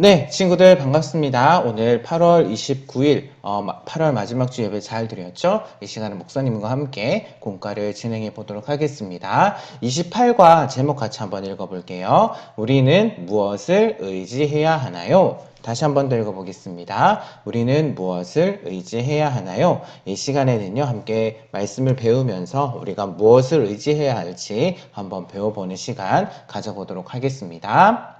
네, 친구들 반갑습니다. 오늘 8월 29일, 어, 8월 마지막 주 예배 잘 드렸죠? 이 시간은 목사님과 함께 공과를 진행해 보도록 하겠습니다. 28과 제목 같이 한번 읽어볼게요. 우리는 무엇을 의지해야 하나요? 다시 한 번 더 읽어보겠습니다. 우리는 무엇을 의지해야 하나요? 이 시간에는요, 함께 말씀을 배우면서 우리가 무엇을 의지해야 할지 한번 배워보는 시간 가져보도록 하겠습니다.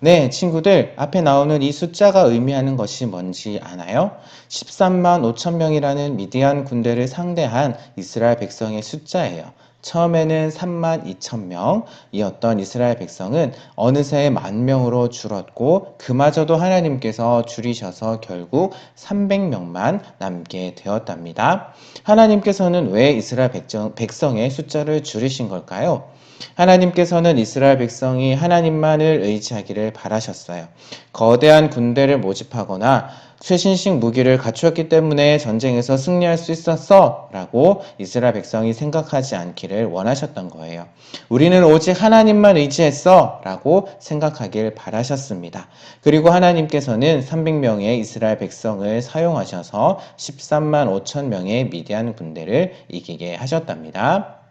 네, 친구들, 앞에 나오는 이 숫자가 의미하는 것이 뭔지 아나요? 13만 5천 명이라는 미디안 군대를 상대한 이스라엘 백성의 숫자예요. 처음에는 3만 2천 명이었던 이스라엘 백성은 어느새 만 명으로 줄었고 그마저도 하나님께서 줄이셔서 결국 300명만 남게 되었답니다. 하나님께서는 왜 이스라엘 백정, 백성의 숫자를 줄이신 걸까요? 하나님께서는 이스라엘 백성이 하나님만을 의지하기를 바라셨어요. 거대한 군대를 모집하거나 최신식 무기를 갖추었기 때문에 전쟁에서 승리할 수 있었어 라고 이스라엘 백성이 생각하지 않기를 원하셨던 거예요. 우리는 오직 하나님만 의지했어 라고 생각하길 바라셨습니다. 그리고 하나님께서는 300명의 이스라엘 백성을 사용하셔서 13만 5천 명의 미디안 군대를 이기게 하셨답니다.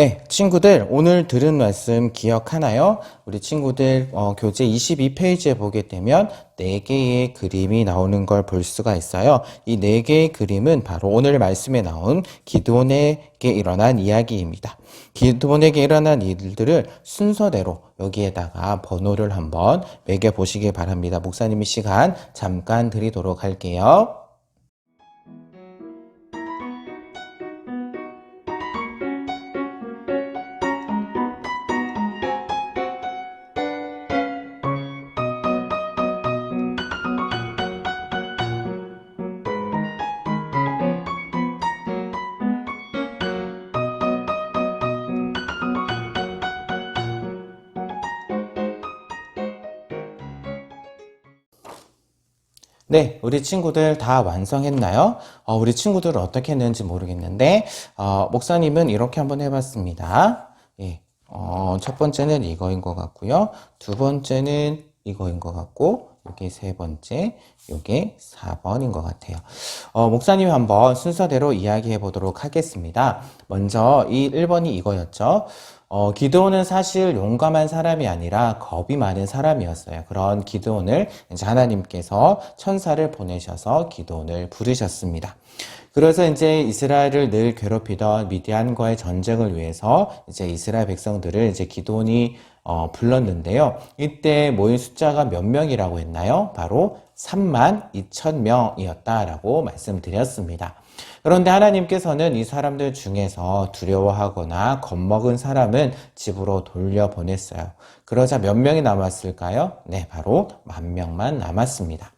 네, 친구들, 오늘 들은 말씀 기억하나요? 우리 친구들, 어, 교재 22페이지에 보게 되면 4개의 그림이 나오는 걸 볼 수가 있어요. 이 4개의 그림은 바로 오늘 말씀에 나온 기도원에게 일어난 이야기입니다. 기도원에게 일어난 일들을 순서대로 여기에다가 번호를 한번 매겨보시기 바랍니다. 목사님이 시간 잠깐 드리도록 할게요. 네, 우리 친구들 다 완성했나요? 어, 우리 친구들은 어떻게 했는지 모르겠는데, 어, 목사님은 이렇게 한번 해봤습니다. 예, 어, 첫 번째는 이거인 것 같고요. 두 번째는 이거인 것 같고, 이게 세 번째, 이게 4번인 것 같아요. 어, 목사님 한번 순서대로 이야기해 보도록 하겠습니다. 먼저 이 1번이 이거였죠. 어, 기드온은 사실 용감한 사람이 아니라 겁이 많은 사람이었어요. 그런 기드온을 이제 하나님께서 천사를 보내셔서 기드온을 부르셨습니다. 그래서 이제 이스라엘을 늘 괴롭히던 미디안과의 전쟁을 위해서 이제 이스라엘 백성들을 이제 기드온이 어, 불렀는데요. 이때 모인 숫자가 몇 명이라고 했나요? 바로 3만 2천 명이었다라고 말씀드렸습니다. 그런데 하나님께서는 이 사람들 중에서 두려워하거나 겁먹은 사람은 집으로 돌려보냈어요. 그러자 몇 명이 남았을까요? 네, 바로 만 명만 남았습니다.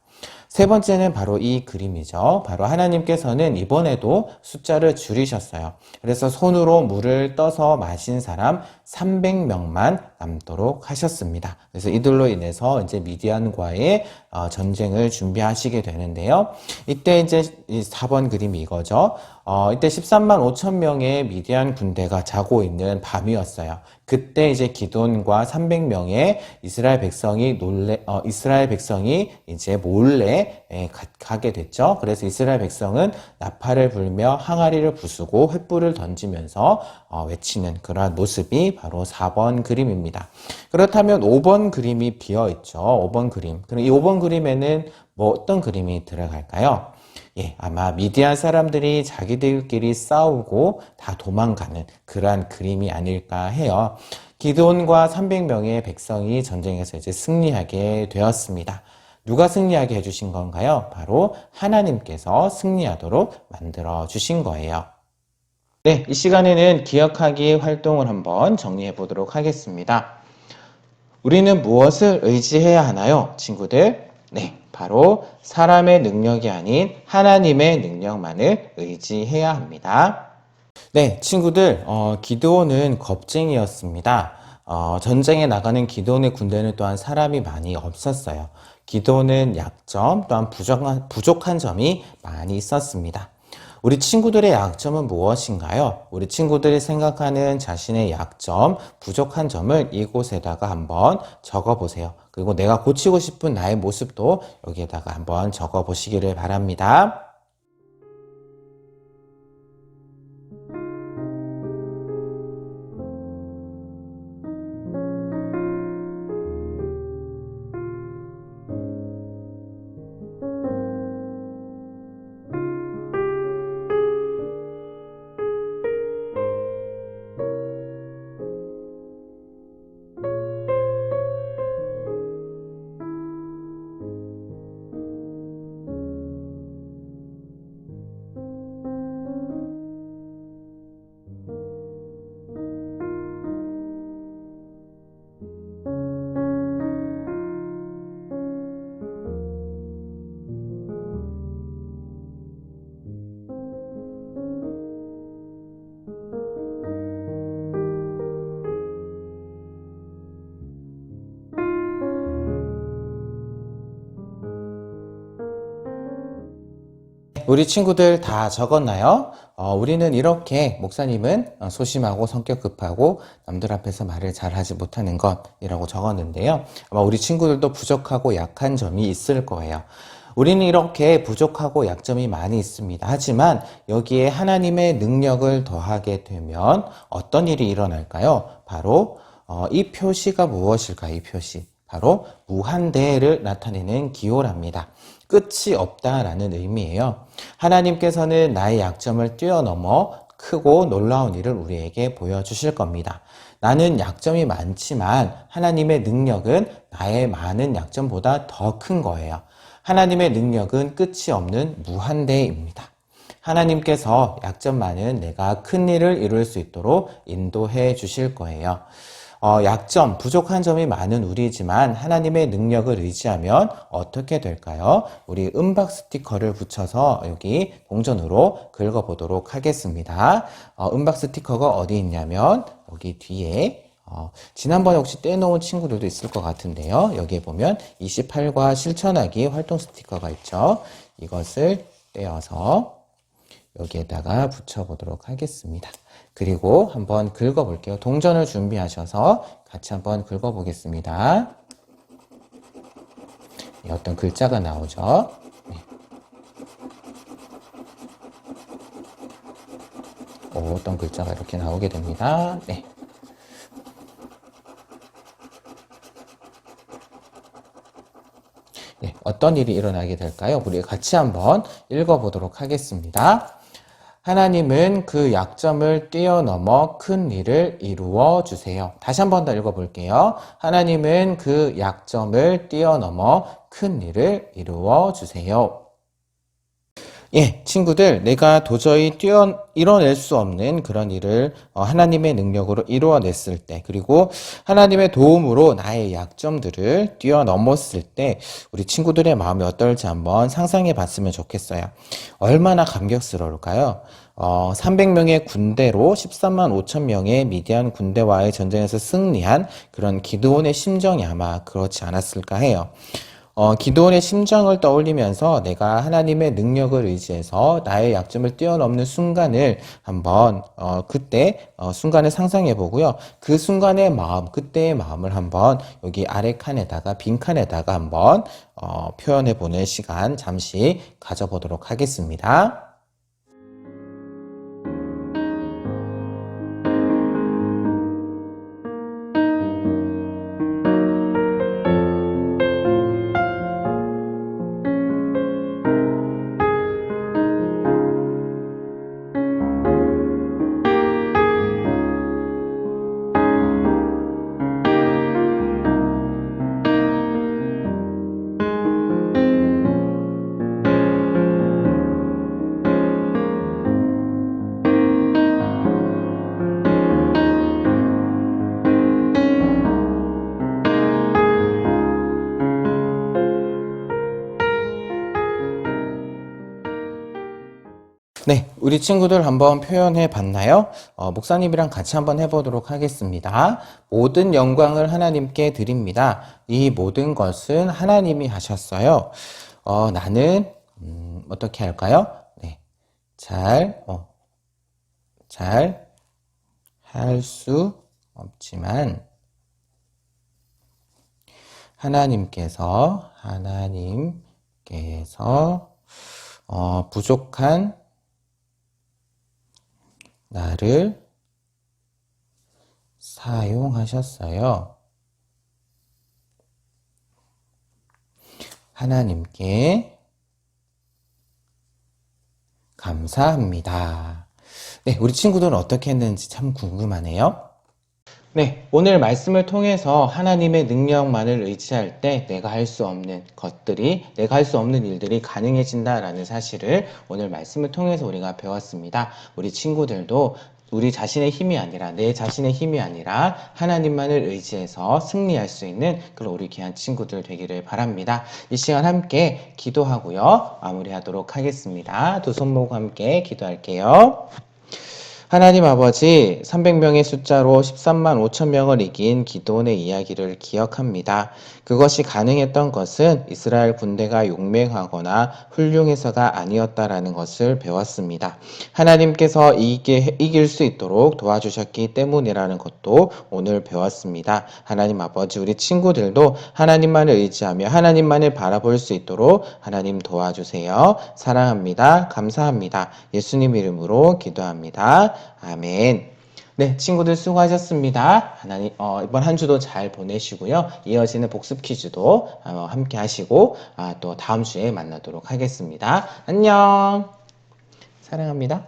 세 번째는 바로 이 그림이죠. 바로 하나님께서는 이번에도 숫자를 줄이셨어요. 그래서 손으로 물을 떠서 마신 사람 300명만 남도록 하셨습니다. 그래서 이들로 인해서 이제 미디안과의 어, 전쟁을 준비하시게 되는데요. 이때 이제 4번 그림이 이거죠. 어, 이때 13만 5천 명의 미디안 군대가 자고 있는 밤이었어요. 그때 이제 기돈과 300명의 이스라엘 백성이 놀래, 어, 이스라엘 백성이 이제 몰래 예, 가, 게 됐죠. 그래서 이스라엘 백성은 나팔을 불며 항아리를 부수고 횃불을 던지면서 어, 외치는 그러한 모습이 바로 4번 그림입니다. 그렇다면 5번 그림이 비어 있죠. 5번 그림. 그럼 이 5번 그림에는 뭐 어떤 그림이 들어갈까요? 예, 아마 미디안 사람들이 자기들끼리 싸우고 다 도망가는 그러한 그림이 아닐까 해요. 기드온과 300명의 백성이 전쟁에서 이제 승리하게 되었습니다. 누가 승리하게 해주신 건가요? 바로 하나님께서 승리하도록 만들어 주신 거예요. 네, 이 시간에는 기억하기 활동을 한번 정리해 보도록 하겠습니다. 우리는 무엇을 의지해야 하나요, 친구들? 네, 바로 사람의 능력이 아닌 하나님의 능력만을 의지해야 합니다. 네, 친구들, 어, 기드온은 겁쟁이였습니다. 어, 전쟁에 나가는 기드온의 군대는 또한 사람이 많이 없었어요. 기도는 약점 또한 부족한, 부족한 점이 많이 있었습니다. 우리 친구들의 약점은 무엇인가요? 우리 친구들이 생각하는 자신의 약점, 부족한 점을 이곳에다가 한번 적어 보세요. 그리고 내가 고치고 싶은 나의 모습도 여기에다가 한번 적어 보시기를 바랍니다. 우리 친구들 다 적었나요? 어, 우리는 이렇게 목사님은 어, 소심하고 성격 급하고 남들 앞에서 말을 잘 하지 못하는 것이라고 적었는데요. 아마 우리 친구들도 부족하고 약한 점이 있을 거예요. 우리는 이렇게 부족하고 약점이 많이 있습니다. 하지만 여기에 하나님의 능력을 더하게 되면 어떤 일이 일어날까요? 바로 어, 이 표시가 무엇일까요? 이 표시. 바로 무한대를 나타내는 기호랍니다. 끝이 없다라는 의미예요. 하나님께서는 나의 약점을 뛰어넘어 크고 놀라운 일을 우리에게 보여주실 겁니다. 나는 약점이 많지만 하나님의 능력은 나의 많은 약점보다 더 큰 거예요. 하나님의 능력은 끝이 없는 무한대입니다. 하나님께서 약점 많은 내가 큰 일을 이룰 수 있도록 인도해 주실 거예요. 어, 약점, 부족한 점이 많은 우리지만 하나님의 능력을 의지하면 어떻게 될까요? 우리 음박 스티커를 붙여서 여기 동전으로 긁어보도록 하겠습니다. 어, 음박 스티커가 어디 있냐면 여기 뒤에 어, 지난번에 혹시 떼놓은 친구들도 있을 것 같은데요. 여기에 보면 28과 실천하기 활동 스티커가 있죠. 이것을 떼어서 여기에다가 붙여보도록 하겠습니다. 그리고 한번 긁어볼게요. 동전을 준비하셔서 같이 한번 긁어보겠습니다. 네, 어떤 글자가 나오죠? 네. 오, 어떤 글자가 이렇게 나오게 됩니다. 네. 네, 어떤 일이 일어나게 될까요? 우리 같이 한번 읽어보도록 하겠습니다. 하나님은 그 약점을 뛰어넘어 큰 일을 이루어 주세요. 다시 한 번 더 읽어볼게요. 하나님은 그 약점을 뛰어넘어 큰 일을 이루어 주세요. 예, 친구들, 내가 도저히 뛰어, 이뤄낼 수 없는 그런 일을 어, 하나님의 능력으로 이루어냈을 때, 그리고 하나님의 도움으로 나의 약점들을 뛰어넘었을 때, 우리 친구들의 마음이 어떨지 한번 상상해 봤으면 좋겠어요. 얼마나 감격스러울까요? 어, 300명의 군대로 13만 5천 명의 미디안 군대와의 전쟁에서 승리한 그런 기드온의 심정이 아마 그렇지 않았을까 해요. 어, 기도원의 심정을 떠올리면서 내가 하나님의 능력을 의지해서 나의 약점을 뛰어넘는 순간을 한번 어, 그때 어, 순간을 상상해 보고요. 그 순간의 마음, 그때의 마음을 한번 여기 아래 칸에다가 빈 칸에다가 한번 어, 표현해 보는 시간 잠시 가져보도록 하겠습니다. 네, 우리 친구들 한번 표현해 봤나요? 어, 목사님이랑 같이 한번 해보도록 하겠습니다. 모든 영광을 하나님께 드립니다. 이 모든 것은 하나님이 하셨어요. 어, 나는 음, 어떻게 할까요? 네, 잘, 어, 잘 할 수 없지만 하나님께서 하나님께서 어, 부족한 나를 사용하셨어요. 하나님께 감사합니다. 네, 우리 친구들은 어떻게 했는지 참 궁금하네요. 네, 오늘 말씀을 통해서 하나님의 능력만을 의지할 때 내가 할 수 없는 것들이, 내가 할 수 없는 일들이 가능해진다라는 사실을 오늘 말씀을 통해서 우리가 배웠습니다. 우리 친구들도 우리 자신의 힘이 아니라 내 자신의 힘이 아니라 하나님만을 의지해서 승리할 수 있는 그런 우리 귀한 친구들 되기를 바랍니다. 이 시간 함께 기도하고요. 마무리하도록 하겠습니다. 두 손 모고 함께 기도할게요. 하나님 아버지, 300명의 숫자로 13만 5천 명을 이긴 기도원의 이야기를 기억합니다. 그것이 가능했던 것은 이스라엘 군대가 용맹하거나 훌륭해서가 아니었다라는 것을 배웠습니다. 하나님께서 이기게, 이길 수 있도록 도와주셨기 때문이라는 것도 오늘 배웠습니다. 하나님 아버지, 우리 친구들도 하나님만을 의지하며 하나님만을 바라볼 수 있도록 하나님 도와주세요. 사랑합니다. 감사합니다. 예수님 이름으로 기도합니다. 아멘. 네, 친구들 수고하셨습니다. 하나님, 어, 이번 한 주도 잘 보내시고요. 이어지는 복습 퀴즈도 어, 함께 하시고, 아, 또 다음 주에 만나도록 하겠습니다. 안녕. 사랑합니다.